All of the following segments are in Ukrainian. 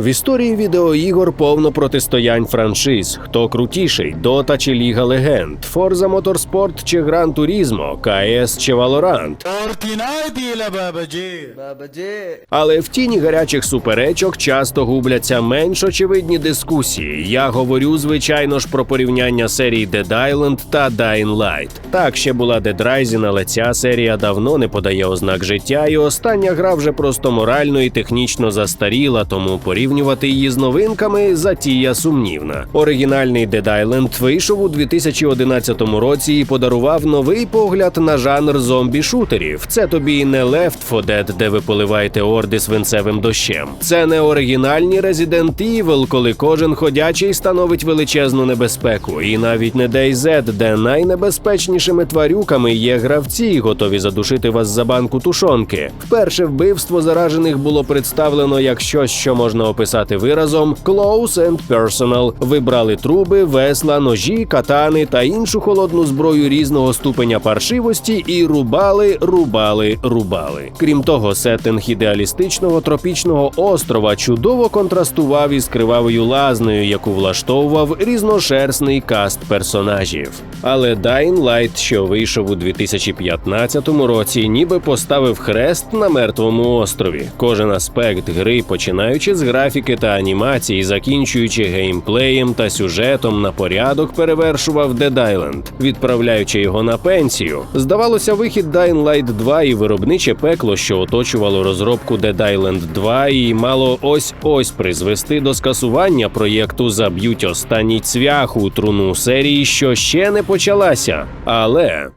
В історії відеоігор повно протистоянь франшиз: хто крутіший, Дота чи Ліга Легенд, Forza Motorsport чи Gran Turismo, КС чи Valorant. Бабаджі. Але в тіні гарячих суперечок часто губляться менш очевидні дискусії. Я говорю, звичайно ж, про порівняння серій Dead Island та Dying Light. Так, ще була Dead Rising, але ця серія давно не подає ознак життя, і остання гра вже просто морально і технічно застаріла, тому порівнювати її з новинками затія сумнівна. Оригінальний Dead Island вийшов у 2011 році і подарував новий погляд на жанр зомбі-шутерів. Це тобі не Left 4 Dead, де ви поливаєте орди свинцевим дощем. Це не оригінальні Resident Evil, коли кожен ходячий становить величезну небезпеку, і навіть не DayZ, де найнебезпечнішими тварюками є гравці, готові задушити вас за банку тушонки. Вперше вбивство заражених було представлено як щось, що можна описати виразом «close and personal». Ви брали труби, весла, ножі, катани та іншу холодну зброю різного ступеня паршивості і рубали, рубали, рубали. Крім того, сеттинг ідеалістичного тропічного острова чудово контрастував із кривавою лазнею, яку влаштовував різношерстний каст персонажів. Але Dying Light, що вийшов у 2015 році, ніби поставив хрест на мертвому острові. Кожен аспект гри, починаючи з графіки та анімації, закінчуючи геймплеєм та сюжетом, на порядок перевершував Dead Island, відправляючи його на пенсію. Здавалося, вихід Dying Light 2 і виробниче пекло, що оточувало розробку Dead Island 2, і мало ось ось призвести до скасування проєкту заб'ють останній цвях у труну серії, що ще не почалася. Але.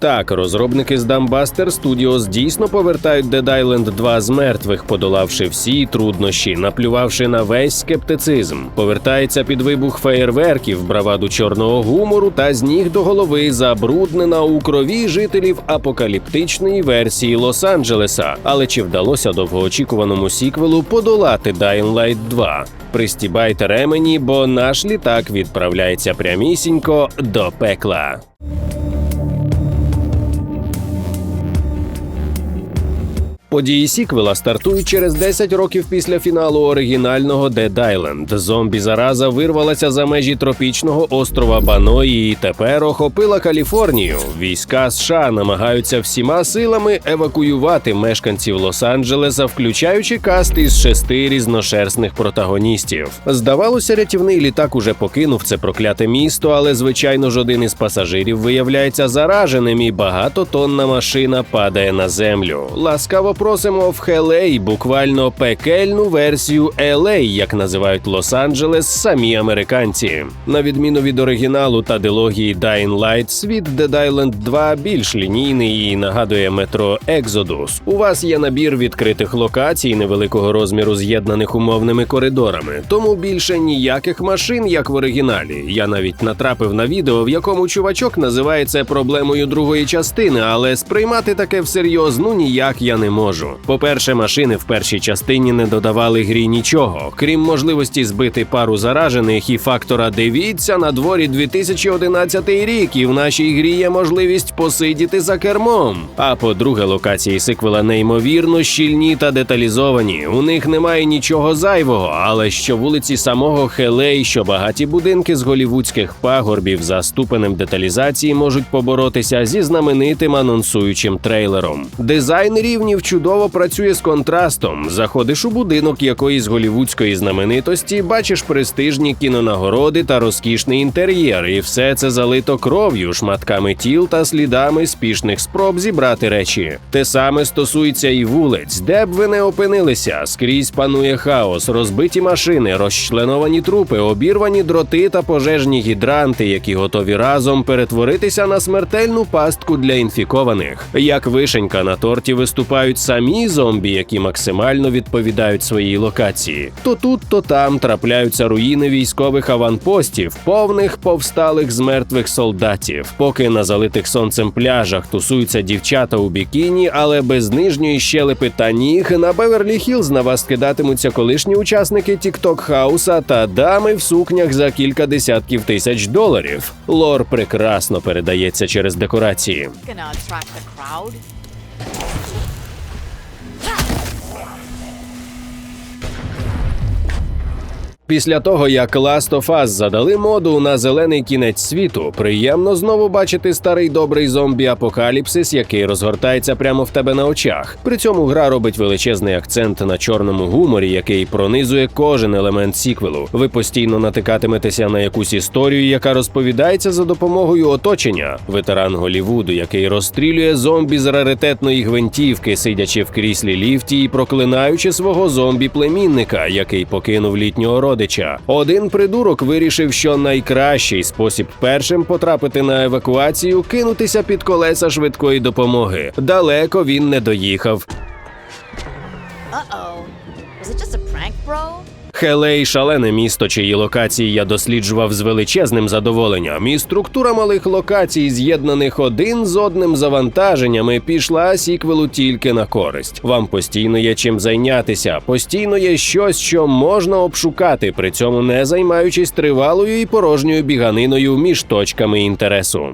Так, розробники з Dumbbuster Studios дійсно повертають Dead Island 2 з мертвих, подолавши всі труднощі, наплювавши на весь скептицизм. Повертається під вибух феєрверків, браваду чорного гумору та з ніг до голови забруднена у крові жителів апокаліптичної версії Лос-Анджелеса. Але чи вдалося довгоочікуваному сіквелу подолати Dying Light 2? Пристібайте ремені, бо наш літак відправляється прямісінько до пекла. Події сіквела стартують через 10 років після фіналу оригінального Dead Island. Зомбі зараза вирвалася за межі тропічного острова Баної і тепер охопила Каліфорнію. Війська США намагаються всіма силами евакуювати мешканців Лос-Анджелеса, включаючи каст із шести різношерстних протагоністів. Здавалося, рятівний літак уже покинув це прокляте місто, але звичайно ж один із пасажирів виявляється зараженим, і багатотонна машина падає на землю. Ласкаво просимо в Хелей, буквально пекельну версію LA, як називають Лос-Анджелес самі американці. На відміну від оригіналу та дилогії Dying Light, світ Dead Island 2 більш лінійний і нагадує метро Exodus. У вас є набір відкритих локацій невеликого розміру, з'єднаних умовними коридорами, тому більше ніяких машин, як в оригіналі. Я навіть натрапив на відео, в якому чувачок називає це проблемою другої частини, але сприймати таке всерйоз ну ніяк я не можу. По-перше, машини в першій частині не додавали грі нічого, крім можливості збити пару заражених і фактора дивіться на дворі 2011 рік, і в нашій грі є можливість посидіти за кермом. А по-друге, локації сиквела неймовірно щільні та деталізовані. У них немає нічого зайвого, але що вулиці самого Хелей, що багаті будинки з голівудських пагорбів за ступенем деталізації можуть поборотися зі знаменитим анонсуючим трейлером. Дизайн рівнів чудово працює з контрастом. Заходиш у будинок якоїсь голівудської знаменитості, бачиш престижні кінонагороди та розкішний інтер'єр, і все це залито кров'ю, шматками тіл та слідами спішних спроб зібрати речі. Те саме стосується і вулиць, де б ви не опинилися. Скрізь панує хаос, розбиті машини, розчленовані трупи, обірвані дроти та пожежні гідранти, які готові разом перетворитися на смертельну пастку для інфікованих. Як вишенька на торті виступають самі зомбі, які максимально відповідають своїй локації. То тут, то там трапляються руїни військових аванпостів, повних повсталих з мертвих солдатів. Поки на залитих сонцем пляжах тусуються дівчата у бікіні, але без нижньої щелепи та ніг на Беверлі Хілз на вас кидатимуться колишні учасники Тікток Хауса та дами в сукнях за кілька десятків тисяч доларів. Лор прекрасно передається через декорації. Після того, як Last of Us задали моду на зелений кінець світу, приємно знову бачити старий добрий зомбі апокаліпсис, який розгортається прямо в тебе на очах. При цьому гра робить величезний акцент на чорному гуморі, який пронизує кожен елемент сіквелу. Ви постійно натикатиметеся на якусь історію, яка розповідається за допомогою оточення. Ветеран Голівуду, який розстрілює зомбі з раритетної гвинтівки, сидячи в кріслі ліфті і проклинаючи свого зомбі-племінника, який покинув літнього родича. Один придурок вирішив, що найкращий спосіб першим потрапити на евакуацію кинутися під колеса швидкої допомоги. Далеко він не доїхав. Uh-oh. Was Хелей шалене місто, чиї локації я досліджував з величезним задоволенням, і структура малих локацій, з'єднаних один з одним завантаженнями, пішла сіквелу тільки на користь. Вам постійно є чим зайнятися, постійно є щось, що можна обшукати, при цьому не займаючись тривалою і порожньою біганиною між точками інтересу.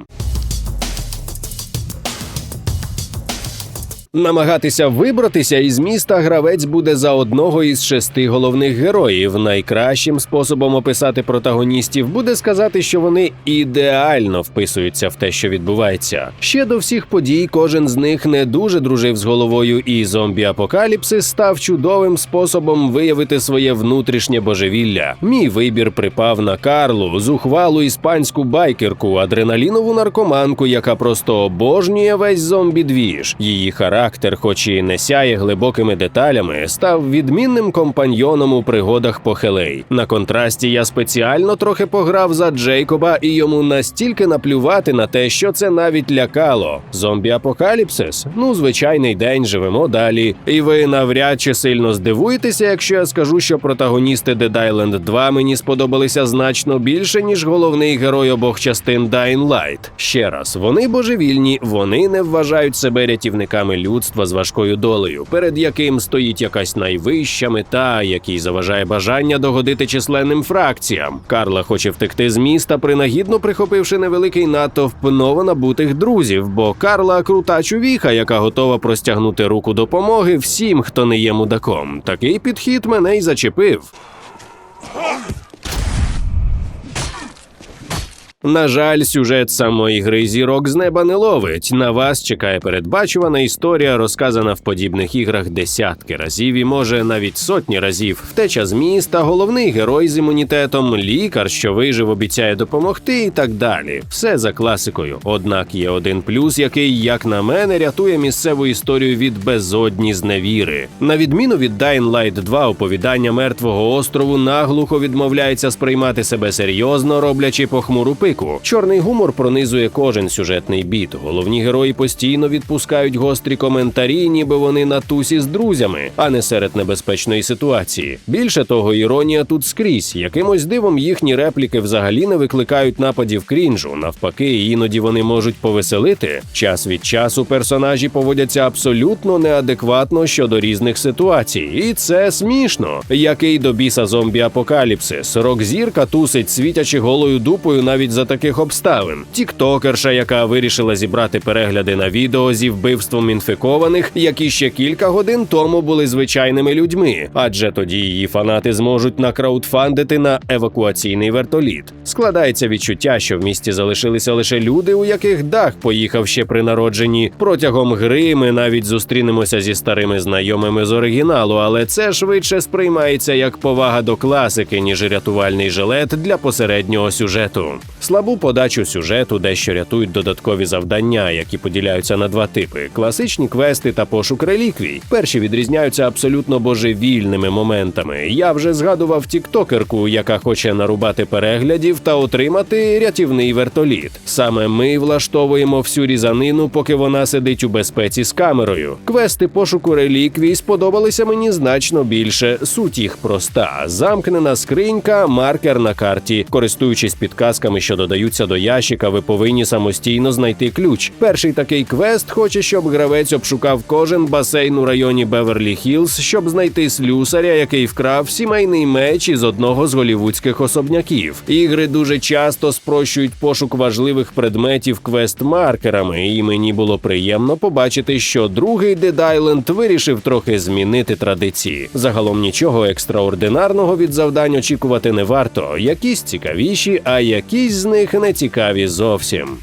Намагатися вибратися із міста гравець буде за одного із шести головних героїв. Найкращим способом описати протагоністів буде сказати, що вони ідеально вписуються в те, що відбувається. Ще до всіх подій кожен з них не дуже дружив з головою, і зомбі-апокаліпсис став чудовим способом виявити своє внутрішнє божевілля. Мій вибір припав на Карлу, зухвалу іспанську байкерку, адреналінову наркоманку, яка просто обожнює весь зомбі-двіж. Її характер, хоч і не сяє глибокими деталями, став відмінним компаньйоном у пригодах Похелей. На контрасті я спеціально трохи пограв за Джейкоба, і йому настільки наплювати на те, що це навіть лякало. Зомбі-апокаліпсис? Ну, звичайний день, живемо далі. І ви навряд чи сильно здивуєтеся, якщо я скажу, що протагоністи Dead Island 2 мені сподобалися значно більше, ніж головний герой обох частин Dying Light. Ще раз, вони божевільні, вони не вважають себе рятівниками людства з важкою долею, перед яким стоїть якась найвища мета, якій заважає бажання догодити численним фракціям. Карла хоче втекти з міста, принагідно прихопивши невеликий натовп новонабутих друзів, бо Карла крута чувіха, яка готова простягнути руку допомоги всім, хто не є мудаком. Такий підхід мене й зачепив. На жаль, сюжет самої гри зірок з неба не ловить. На вас чекає передбачувана історія, розказана в подібних іграх десятки разів і може навіть сотні разів. Втеча з міста, головний герой з імунітетом, лікар, що вижив, обіцяє допомогти, і так далі. Все за класикою. Однак є один плюс, який, як на мене, рятує місцеву історію від безодні зневіри. На відміну від Dying Light 2, оповідання мертвого острову наглухо відмовляється сприймати себе серйозно, роблячи похмуру пику. Чорний гумор пронизує кожен сюжетний біт. Головні герої постійно відпускають гострі коментарі, ніби вони на тусі з друзями, а не серед небезпечної ситуації. Більше того, іронія тут скрізь. Якимось дивом їхні репліки взагалі не викликають нападів крінжу. Навпаки, іноді вони можуть повеселити. Час від часу персонажі поводяться абсолютно неадекватно щодо різних ситуацій, і це смішно. Який до біса зомбі-апокаліпсис. Рок-зірка тусить, світячи голою дупою навіть за таких обставин. Тіктокерша, яка вирішила зібрати перегляди на відео зі вбивством інфікованих, які ще кілька годин тому були звичайними людьми, адже тоді її фанати зможуть накраудфандити на евакуаційний вертоліт. Складається відчуття, що в місті залишилися лише люди, у яких дах поїхав ще при народженні. Протягом гри ми навіть зустрінемося зі старими знайомими з оригіналу, але це швидше сприймається як повага до класики, ніж рятувальний жилет для посереднього сюжету. Слабу подачу сюжету дещо рятують додаткові завдання, які поділяються на два типи: класичні квести та пошук реліквій. Перші відрізняються абсолютно божевільними моментами. Я вже згадував тіктокерку, яка хоче нарубати переглядів та отримати рятівний вертоліт. Саме ми влаштовуємо всю різанину, поки вона сидить у безпеці з камерою. Квести пошуку реліквій сподобалися мені значно більше. Суть їх проста: замкнена скринька, маркер на карті. Користуючись підказками, що що додаються до ящика, ви повинні самостійно знайти ключ. Перший такий квест хоче, щоб гравець обшукав кожен басейн у районі Беверлі Хілз, щоб знайти слюсаря, який вкрав сімейний меч із одного з голівудських особняків. Ігри дуже часто спрощують пошук важливих предметів квест-маркерами, і мені було приємно побачити, що другий Island вирішив трохи змінити традиції. Загалом нічого екстраординарного від завдань очікувати не варто. Якісь цікавіші, а якісь з них не цікаві зовсім.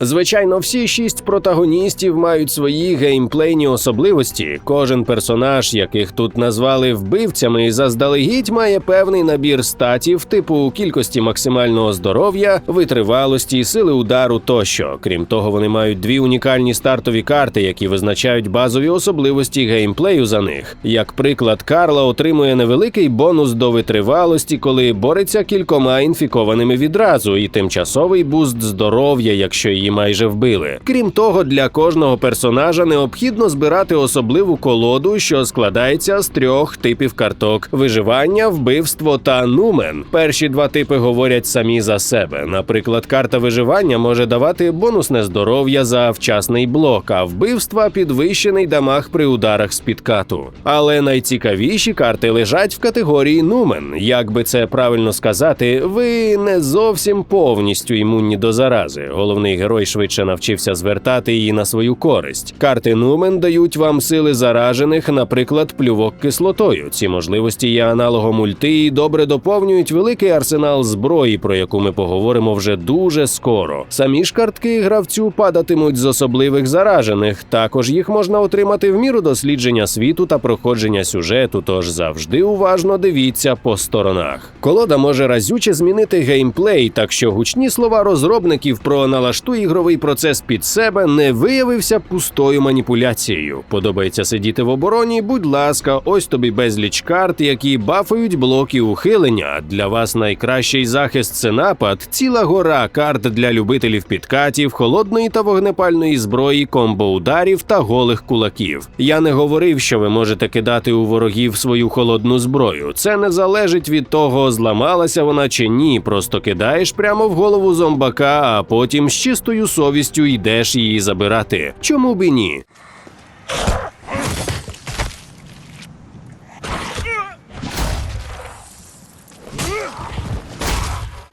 Звичайно, всі шість протагоністів мають свої геймплейні особливості. Кожен персонаж, яких тут назвали вбивцями, заздалегідь має певний набір статів, типу кількості максимального здоров'я, витривалості, сили удару тощо. Крім того, вони мають дві унікальні стартові карти, які визначають базові особливості геймплею за них. Як приклад, Карла отримує невеликий бонус до витривалості, коли бореться кількома інфікованими відразу, і тимчасовий буст здоров'я, якщо її майже вбили. Крім того, для кожного персонажа необхідно збирати особливу колоду, що складається з трьох типів карток: виживання, вбивство та нумен. Перші два типи говорять самі за себе. Наприклад, карта виживання може давати бонусне здоров'я за вчасний блок, а вбивства підвищений дамаг при ударах з підкату. Але найцікавіші карти лежать в категорії нумен. Як би це правильно сказати, ви не зовсім повністю імунні до зарази. Головний герой швидше навчився звертати її на свою користь. Карти нумен дають вам сили заражених, наприклад, плювок кислотою. Ці можливості є аналогом ульти і добре доповнюють великий арсенал зброї, про яку ми поговоримо вже дуже скоро. Самі ж картки гравцю падатимуть з особливих заражених. Також їх можна отримати в міру дослідження світу та проходження сюжету. Тож завжди уважно дивіться по сторонах. Колода може разюче змінити геймплей, так що гучні слова розробників про налаштуй ігровий процес під себе не виявився пустою маніпуляцією. Подобається сидіти в обороні. Будь ласка, ось тобі безліч карт, які бафають блоки ухилення. Для вас найкращий захист це напад, ціла гора карт для любителів підкатів, холодної та вогнепальної зброї, комбо-ударів та голих кулаків. Я не говорив, що ви можете кидати у ворогів свою холодну зброю. Це не залежить від того, зламалася вона чи ні. Просто кидаєш прямо в голову зомбака, а потім з чистою совістю йдеш її забирати. Чому б і ні?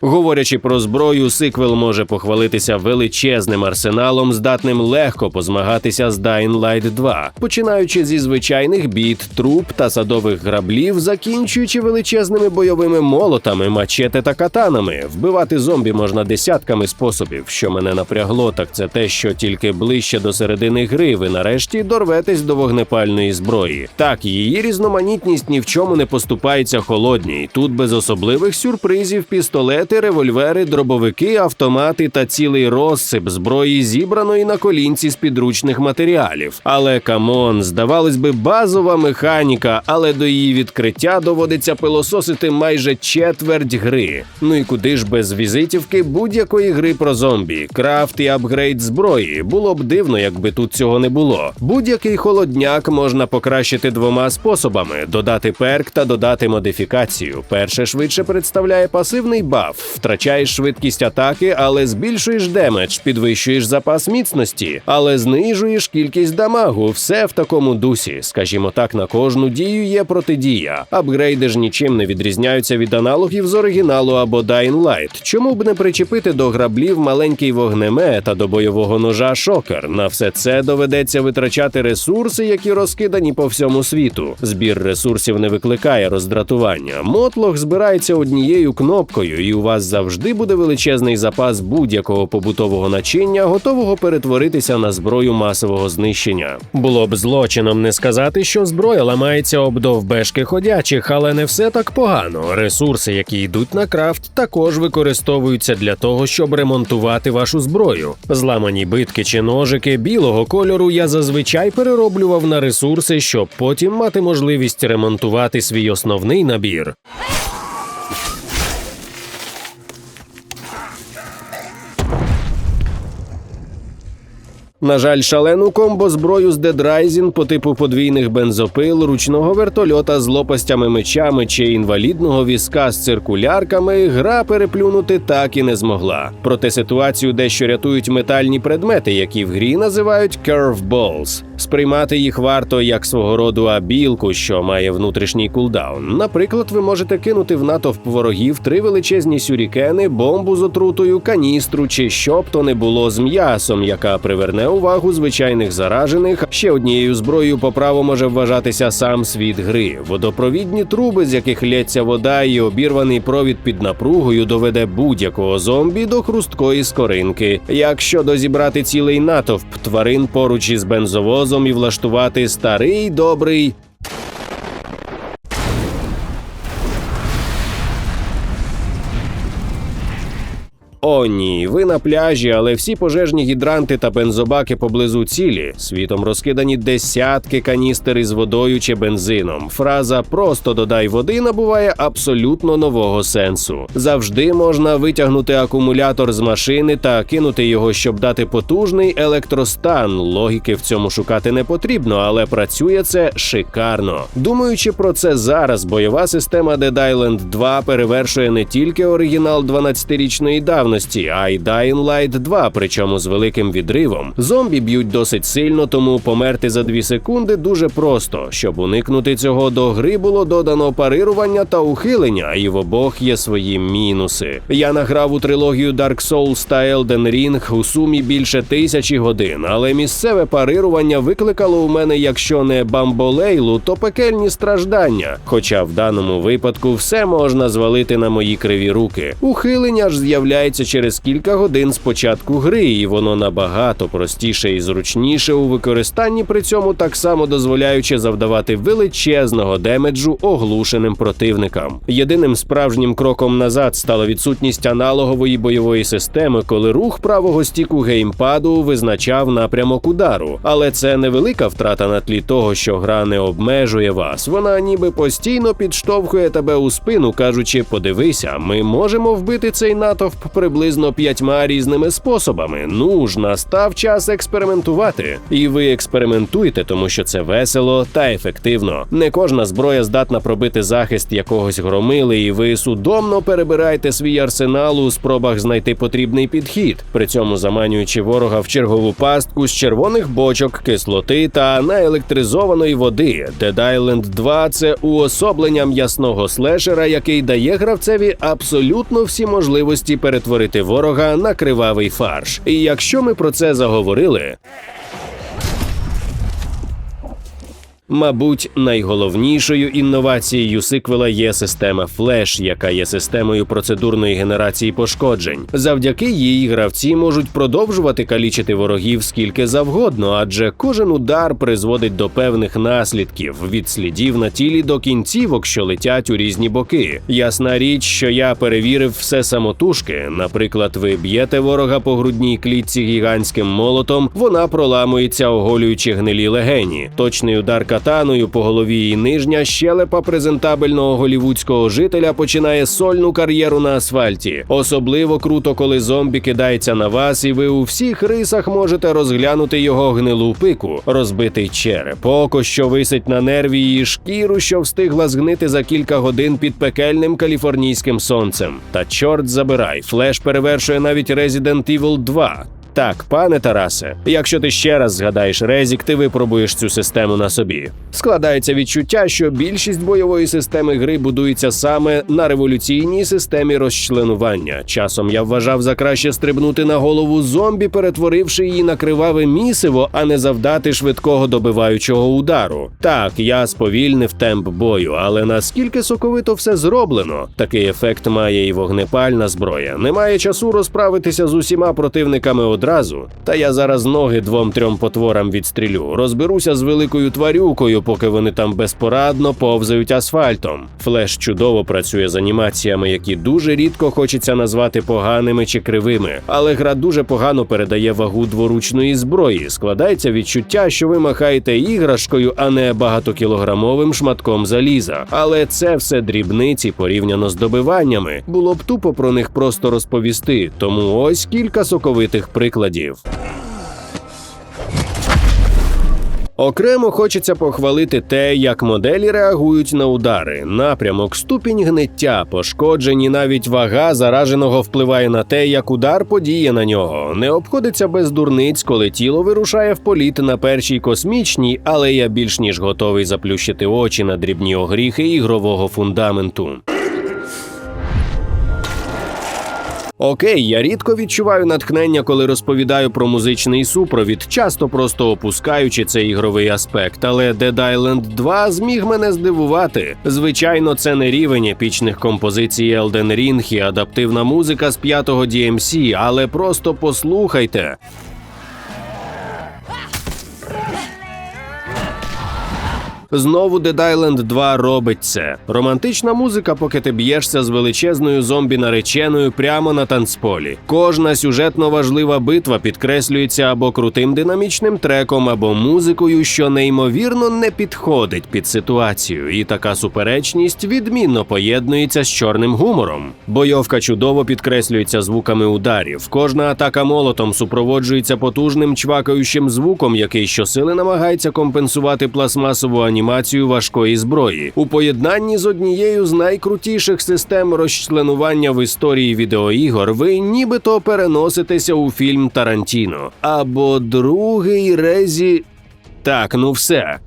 Говорячи про зброю, сиквел може похвалитися величезним арсеналом, здатним легко позмагатися з Dying Light 2, починаючи зі звичайних біт, труб та садових граблів, закінчуючи величезними бойовими молотами, мачете та катанами. Вбивати зомбі можна десятками способів. Що мене напрягло, так це те, що тільки ближче до середини гри ви нарешті дорветесь до вогнепальної зброї. Так, її різноманітність ні в чому не поступається холодній. Тут без особливих сюрпризів пістолети, револьвери, дробовики, автомати та цілий розсип зброї зібраної на колінці з підручних матеріалів. Але камон, здавалось би, базова механіка, але до її відкриття доводиться пилососити майже четверть гри. Ну і куди ж без візитівки будь-якої гри про зомбі, крафт і апгрейд зброї. Було б дивно, якби тут цього не було. Будь-який холодняк можна покращити двома способами: додати перк та додати модифікацію. Перше швидше представляє пасивний баф, втрачаєш швидкість атаки, але збільшуєш демедж, підвищуєш запас міцності, але знижуєш кількість дамагу. Все в такому дусі. Скажімо так, на кожну дію є протидія. Апгрейди ж нічим не відрізняються від аналогів з оригіналу або Dying Light. Чому б не причепити до граблів маленький вогнемет а до бойового ножа шокер? На все це доведеться витрачати ресурси, які розкидані по всьому світу. Збір ресурсів не викликає роздратування. Мотлох збирається однією кнопкою, і у вас завжди буде величезний запас будь-якого побутового начиння, готового перетворитися на зброю масового знищення. Було б злочином не сказати, що зброя ламається об довбешки ходячих, але не все так погано. Ресурси, які йдуть на крафт, також використовуються для того, щоб ремонтувати вашу зброю. Зламані битки чи ножики білого кольору я зазвичай перероблював на ресурси, щоб потім мати можливість ремонтувати свій основний набір. На жаль, шалену комбо зброю з Rising по типу подвійних бензопил, ручного вертольота з лопастями мечами чи інвалідного візка з циркулярками гра переплюнути так і не змогла. Проте ситуацію дещо рятують метальні предмети, які в грі називають curveballs. Сприймати їх варто як свого роду абілку, що має внутрішній кулдаун. Наприклад, ви можете кинути в натовп ворогів три величезні сюрікени, бомбу з отрутою, каністру чи що б то не було з м'ясом, яка приверне увагу звичайних заражених. Ще однією зброєю по праву може вважатися сам світ гри. Водопровідні труби, з яких лється вода, і обірваний провід під напругою доведе будь-якого зомбі до хрусткої скоринки. Якщо дозібрати цілий натовп тварин поруч із бензовозом і влаштувати старий добрий О, ні, ви на пляжі, але всі пожежні гідранти та бензобаки поблизу цілі. Світом розкидані десятки каністер із водою чи бензином. Фраза просто додай води набуває абсолютно нового сенсу. Завжди можна витягнути акумулятор з машини та кинути його, щоб дати потужний електростан. Логіки в цьому шукати не потрібно, але працює це шикарно. Думаючи про це зараз, бойова система Dead Island 2 перевершує не тільки оригінал 12-річної давності, а й Dying Light 2, причому з великим відривом. Зомбі б'ють досить сильно, тому померти за 2 секунди дуже просто. Щоб уникнути цього, до гри було додано парирування та ухилення, і в обох є свої мінуси. Я награв у трилогію Dark Souls та Elden Ring у сумі більше тисячі годин, але місцеве парирування викликало у мене, якщо не бамболейлу, то пекельні страждання. Хоча в даному випадку все можна звалити на мої криві руки. Ухилення ж з'являється через кілька годин з початку гри, і воно набагато простіше і зручніше у використанні, при цьому так само дозволяючи завдавати величезного демеджу оглушеним противникам. Єдиним справжнім кроком назад стала відсутність аналогової бойової системи, коли рух правого стіку геймпаду визначав напрямок удару. Але це невелика втрата на тлі того, що гра не обмежує вас. Вона ніби постійно підштовхує тебе у спину, кажучи: подивися, ми можемо вбити цей натовп приблизно п'ятьма різними способами. Ну ж, настав час експериментувати. І ви експериментуйте, тому що це весело та ефективно. Не кожна зброя здатна пробити захист якогось громили, і ви судомно перебирайте свій арсенал у спробах знайти потрібний підхід, при цьому заманюючи ворога в чергову пастку з червоних бочок, кислоти та наелектризованої води. Dead Island 2 – це уособлення м'ясного слешера, який дає гравцеві абсолютно всі можливості перетворити ворога на кривавий фарш. І якщо ми про це заговорили. Мабуть, найголовнішою інновацією сиквела є система Flash, яка є системою процедурної генерації пошкоджень. Завдяки їй гравці можуть продовжувати калічити ворогів скільки завгодно, адже кожен удар призводить до певних наслідків від слідів на тілі до кінцівок, що летять у різні боки. Ясна річ, що я перевірив все самотужки. Наприклад, ви б'єте ворога по грудній клітці гігантським молотом, вона проламується, оголюючи гнилі легені. Точний удар катаною по голові і нижня щелепа презентабельного голівудського жителя починає сольну кар'єру на асфальті. Особливо круто, коли зомбі кидається на вас, і ви у всіх рисах можете розглянути його гнилу пику, розбитий череп, око, що висить на нерві, і шкіру, що встигла згнити за кілька годин під пекельним каліфорнійським сонцем. Та чорт забирай, флеш перевершує навіть Resident Evil 2. Так, пане Тарасе, якщо ти ще раз згадаєш Резік, ти випробуєш цю систему на собі. Складається відчуття, що більшість бойової системи гри будується саме на революційній системі розчленування. Часом я вважав за краще стрибнути на голову зомбі, перетворивши її на криваве місиво, а не завдати швидкого добиваючого удару. Так, я сповільнив темп бою, але наскільки соковито все зроблено, такий ефект має і вогнепальна зброя. Немає часу розправитися з усіма противниками одразу. Та я зараз ноги двом-трьом потворам відстрілю. Розберуся з великою тварюкою, поки вони там безпорадно повзають асфальтом. Флеш чудово працює з анімаціями, які дуже рідко хочеться назвати поганими чи кривими. Але гра дуже погано передає вагу дворучної зброї. Складається відчуття, що ви махаєте іграшкою, а не багатокілограмовим шматком заліза. Але це все дрібниці порівняно з добиваннями. Було б тупо про них просто розповісти. Тому ось кілька соковитих прикладів. Окремо хочеться похвалити те, як моделі реагують на удари, напрямок, ступінь гниття, пошкоджені, навіть вага зараженого впливає на те, як удар подіє на нього. Не обходиться без дурниць, коли тіло вирушає в політ на першій космічній, але я більш ніж готовий заплющити очі на дрібні огріхи ігрового фундаменту. Окей, я рідко відчуваю натхнення, коли розповідаю про музичний супровід, часто просто опускаючи цей ігровий аспект. Але Dead Island 2 зміг мене здивувати. Звичайно, це не рівень епічних композицій Elden Ring і адаптивна музика з п'ятого DMC, але просто послухайте. Знову Dead Island 2 робить це. Романтична музика, поки ти б'єшся з величезною зомбі нареченою прямо на танцполі. Кожна сюжетно важлива битва підкреслюється або крутим динамічним треком, або музикою, що неймовірно не підходить під ситуацію. І така суперечність відмінно поєднується з чорним гумором. Бойовка чудово підкреслюється звуками ударів. Кожна атака молотом супроводжується потужним чвакаючим звуком, який щосили намагається компенсувати пластмасову анімацію важкої зброї у поєднанні з однією з найкрутіших систем розчленування в історії відеоігор. Ви нібито переноситеся у фільм Тарантіно або другий резі. Так, ну все.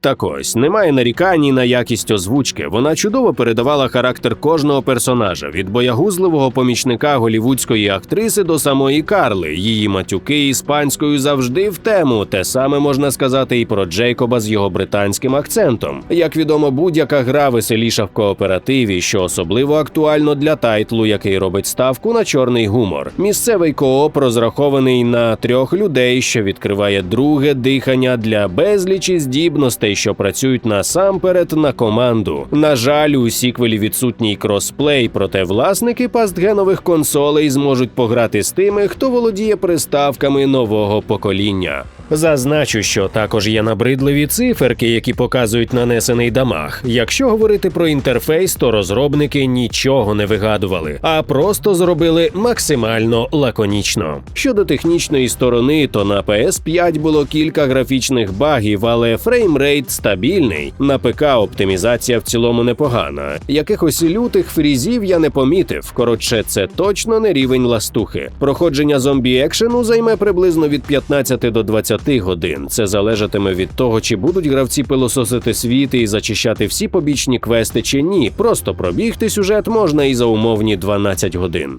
Так ось немає нарікань на якість озвучки. Вона чудово передавала характер кожного персонажа від боягузливого помічника голівудської актриси до самої Карли. Її матюки іспанською завжди в тему. Те саме можна сказати і про Джейкоба з його британським акцентом. Як відомо, будь-яка гра веселіша в кооперативі, що особливо актуально для тайтлу, який робить ставку на чорний гумор. Місцевий кооп розрахований на трьох людей, що відкриває друге дихання для безлічі здібностей, що працюють насамперед на команду. На жаль, у сіквелі відсутній кросплей, проте власники пастгенових консолей зможуть пограти з тими, хто володіє приставками нового покоління. Зазначу, що також є набридливі циферки, які показують нанесений дамаг. Якщо говорити про інтерфейс, то розробники нічого не вигадували, а просто зробили максимально лаконічно. Щодо технічної сторони, то на PS5 було кілька графічних багів, але фреймрейт стабільний. На ПК оптимізація в цілому непогана. Якихось лютих фрізів я не помітив. Коротше, це точно не рівень ластухи. Проходження зомбі екшену займе приблизно від 15 до 20 годин. Це залежатиме від того, чи будуть гравці пилососити світи і зачищати всі побічні квести чи ні. Просто пробігти сюжет можна і за умовні 12 годин.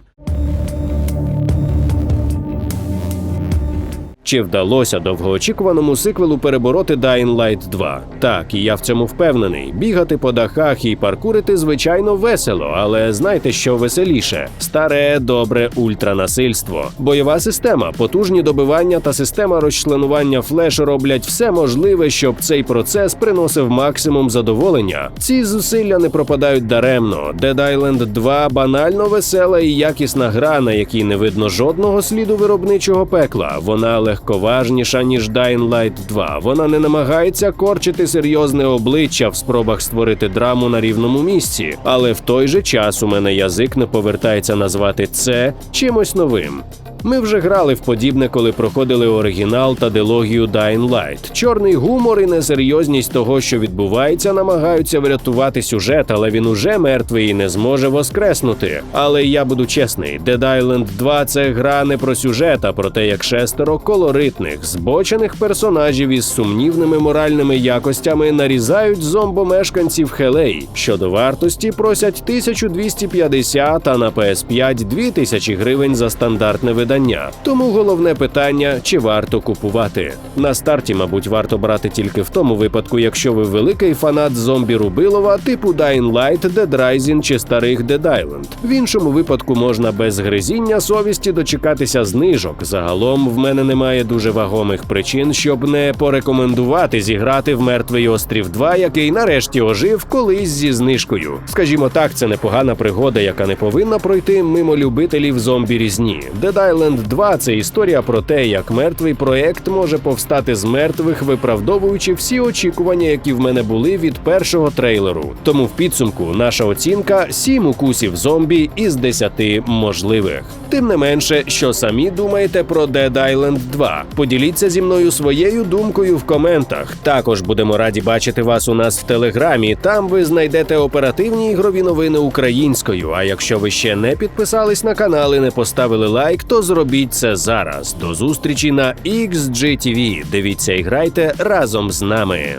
Чи вдалося довгоочікуваному сиквелу перебороти Dying Light 2? Так, і я в цьому впевнений. Бігати по дахах і паркурити звичайно весело, але знайте, що веселіше: старе, добре ультранасильство. Бойова система, потужні добивання та система розчленування флеш роблять все можливе, щоб цей процес приносив максимум задоволення. Ці зусилля не пропадають даремно. Dead Island 2 банально весела і якісна гра, на якій не видно жодного сліду виробничого пекла. Вона легковажніша ніж Dying Light 2. Вона не намагається корчити серйозне обличчя в спробах створити драму на рівному місці, але в той же час у мене язик не повертається назвати це чимось новим. Ми вже грали в подібне, коли проходили оригінал та дилогію Dying Light. Чорний гумор і несерйозність того, що відбувається, намагаються врятувати сюжет, але він уже мертвий і не зможе воскреснути. Але я буду чесний: Dead Island 2 – це гра не про сюжет, а про те, як шестеро колоритних, збочених персонажів із сумнівними моральними якостями нарізають зомбомешканців Хелей. Щодо вартості просять 1250, а на PS5 2000 гривень за стандартне видання. Тому головне питання: чи варто купувати? На старті, мабуть, варто брати тільки в тому випадку, якщо ви великий фанат зомбі Рубилова, типу Dying Light, Dead Rising чи старих Dead Island. В іншому випадку можна без гризіння совісті дочекатися знижок. Загалом в мене немає дуже вагомих причин, щоб не порекомендувати зіграти в мертвий острів 2, який нарешті ожив колись зі знижкою. Скажімо так, це непогана пригода, яка не повинна пройти мимо любителів зомбі різні. Dead Island 2 – це історія про те, як мертвий проект може повстати з мертвих, виправдовуючи всі очікування, які в мене були від першого трейлеру. Тому в підсумку наша оцінка 7 укусів зомбі із 10 можливих. Тим не менше, що самі думаєте про Dead Island 2? Поділіться зі мною своєю думкою в коментах. Також будемо раді бачити вас у нас в телеграмі. Там ви знайдете оперативні ігрові новини українською. А якщо ви ще не підписались на канал і не поставили лайк, то зробіть це зараз. До зустрічі на XGTV. Дивіться і грайте разом з нами.